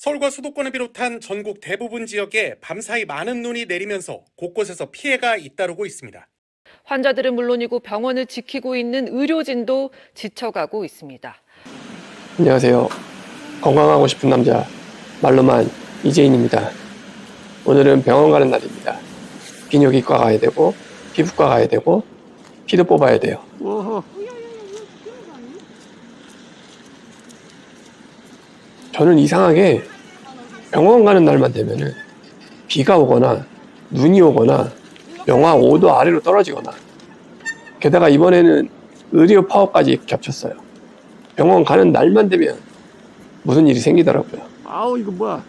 서울과 수도권을 비롯한 전국 대부분 지역에 밤사이 많은 눈이 내리면서 곳곳에서 피해가 잇따르고 있습니다. 환자들은 물론이고 병원을 지키고 있는 의료진도 지쳐가고 있습니다. 안녕하세요. 건강하고 싶은 남자 말로만 이재인입니다. 오늘은 병원 가는 날입니다. 비뇨기과 가야 되고 피부과 가야 되고 피도 뽑아야 돼요. 저는 이상하게 병원 가는 날만 되면은 비가 오거나 눈이 오거나 영하 5도 아래로 떨어지거나 게다가 이번에는 의료 파업까지 겹쳤어요. 병원 가는 날만 되면 무슨 일이 생기더라고요. 아우 이거 뭐야?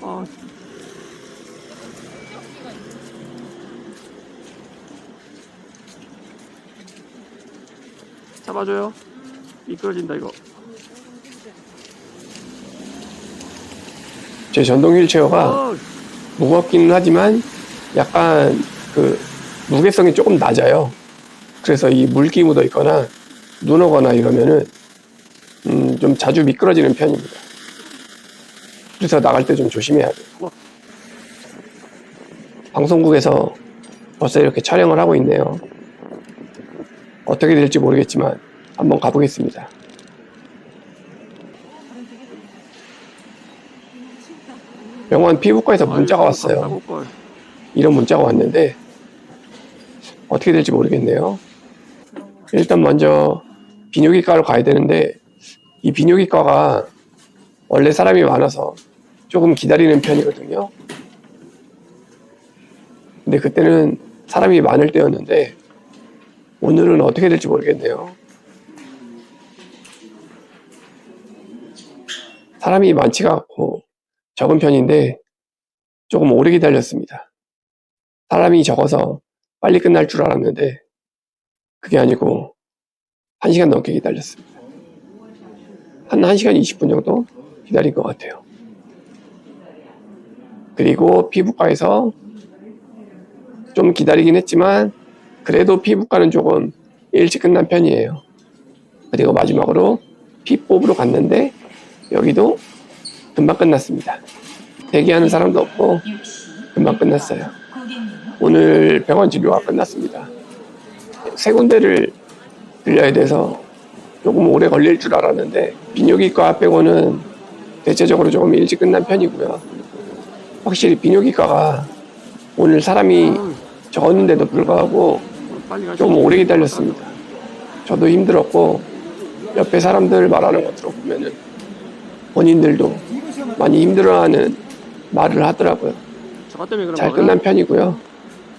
아, 잡아줘요. 미끄러진다 이거. 제 전동 휠체어가 어, 무겁기는 하지만 약간 그 무게성이 조금 낮아요. 그래서 이 물기 묻어 있거나 눈 오거나 이러면은 음, 좀 자주 미끄러지는 편입니다. 그래서 나갈 때 좀 조심해야 돼요. 방송국에서 벌써 이렇게 촬영을 하고 있네요. 어떻게 될지 모르겠지만 한번 가보겠습니다. 병원 피부과에서 문자가 왔어요. 이런 문자가 왔는데 어떻게 될지 모르겠네요. 일단 먼저 비뇨기과를 가야 되는데 이 비뇨기과가 원래 사람이 많아서 조금 기다리는 편이거든요. 근데 그때는 사람이 많을 때였는데 오늘은 어떻게 될지 모르겠네요. 사람이 많지가 않고 적은 편인데 조금 오래 기다렸습니다. 사람이 적어서 빨리 끝날 줄 알았는데 그게 아니고 1시간 넘게 기다렸습니다. 한 1시간 20분 정도 기다린 것 같아요. 그리고 피부과에서 좀 기다리긴 했지만 그래도 피부과는 조금 일찍 끝난 편이에요. 그리고 마지막으로 피 뽑으러 갔는데 여기도 금방 끝났습니다. 대기하는 사람도 없고 금방 끝났어요. 오늘 병원 진료가 끝났습니다. 세 군데를 들려야 돼서 조금 오래 걸릴 줄 알았는데 비뇨기과 빼고는 대체적으로 조금 일찍 끝난 편이고요. 확실히 비뇨기과가 오늘 사람이 적었는데도 불구하고. 좀 오래 기다렸습니다. 저도 힘들었고 옆에 사람들 말하는 거 들어보면은 본인들도 많이 힘들어하는 말을 하더라고요. 잘. 끝난 편이고요.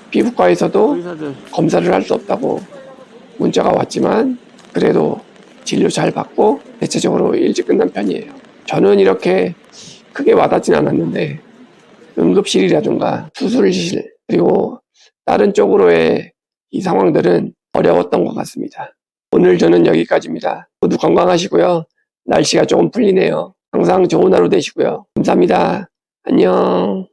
피부과에서도 의사들. 검사를 할 수 없다고 문자가 왔지만 그래도 진료 잘 받고 대체적으로 일찍 끝난 편이에요. 저는 이렇게 크게 와닿진 않았는데 응급실이라든가 수술실 그리고 다른 쪽으로의 이 상황들은 어려웠던 것 같습니다. 오늘 저는 여기까지입니다. 모두 건강하시고요. 날씨가 조금 풀리네요. 항상 좋은 하루 되시고요. 감사합니다. 안녕.